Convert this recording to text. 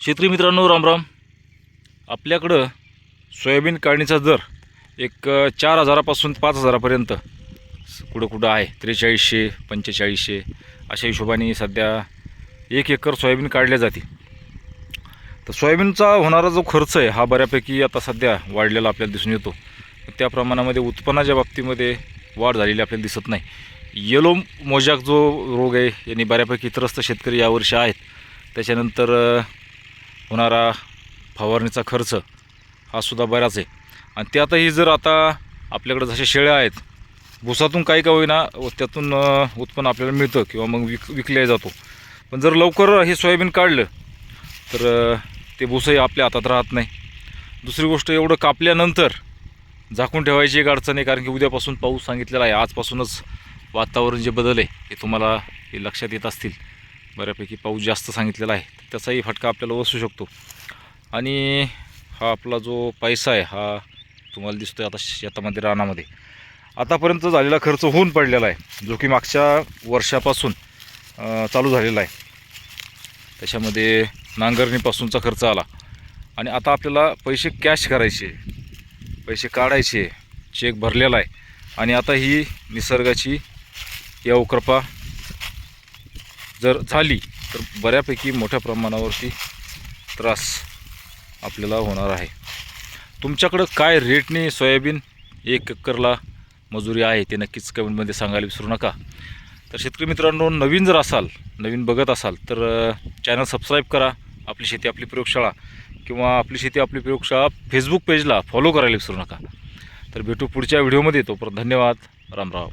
शेतकरी मित्रांनो रामराम आपल्याकडं सोयाबीन काढणीचा दर एक चार हजारापासून पाच हजारापर्यंत कुठं कुठं आहे? त्रेचाळीसशे पंचेचाळीसशे अशा हिशोबाने सध्या एक एकर सोयाबीन काढल्या जाते. तर सोयाबीनचा होणारा जो खर्च आहे हा बऱ्यापैकी आता सध्या वाढलेला आपल्याला दिसून येतो. त्या प्रमाणामध्ये उत्पन्नाच्या बाबतीमध्ये वाढ झालेली आपल्याला दिसत नाही. येलो मोजाक जो रोग आहे यांनी बऱ्यापैकी त्रस्त शेतकरी यावर्षी आहेत. त्याच्यानंतर होणारा फवारणीचा खर्च हा सुद्धा बराच आहे. आणि त्यातही जर आता आपल्याकडे जशा शेळ्या आहेत भुसातून काही का होईना व त्यातून उत्पन्न आपल्याला मिळतं किंवा मग विक विकल्या जातो. पण जर लवकर हे सोयाबीन काढलं तर ते भुसंही आपल्या हातात राहत नाही. दुसरी गोष्ट एवढं कापल्यानंतर झाकून ठेवायची एक अडचण आहे कारण की उद्यापासून पाऊस सांगितलेला आहे आजपासूनच वातावरण जे बदल आहे हे तुम्हाला हे लक्षात येत असतील. बऱ्यापैकी पाऊस जास्त सांगितलेला आहे त्याचाही फटका आपल्याला बसू शकतो. आणि हा आपला जो पैसा आहे हा तुम्हाला दिसतो आहे आता शेतामध्ये रानामध्ये. आतापर्यंत झालेला खर्च होऊन पडलेला आहे जो की मागच्या वर्षापासून चालू झालेला आहे. त्याच्यामध्ये नांगरणीपासूनचा खर्च आला. आणि आता आपल्याला पैसे कॅश करायचे पैसे काढायचे चेक भरलेला आहे. आणि आता ही निसर्गाची कृपा जर झाली तर बऱ्यापैकी मोठ्या प्रमाणावरती त्रास आपल्याला होणार आहे. तुमच्याकडं काय रेटने सोयाबीन एक एकरला मजुरी आहे ते नक्कीच कमेंटमध्ये सांगायला विसरू नका. तर शेतकरी मित्रांनो नवीन जर असाल नवीन बघत असाल तर चॅनल सबस्क्राईब करा आपली शेती आपली प्रयोगशाळा किंवा आपली शेती आपली प्रयोगशाळा फेसबुक पेजला फॉलो करायला विसरू नका. तर भेटू पुढच्या व्हिडिओमध्ये तोपर्यंत धन्यवाद राम राम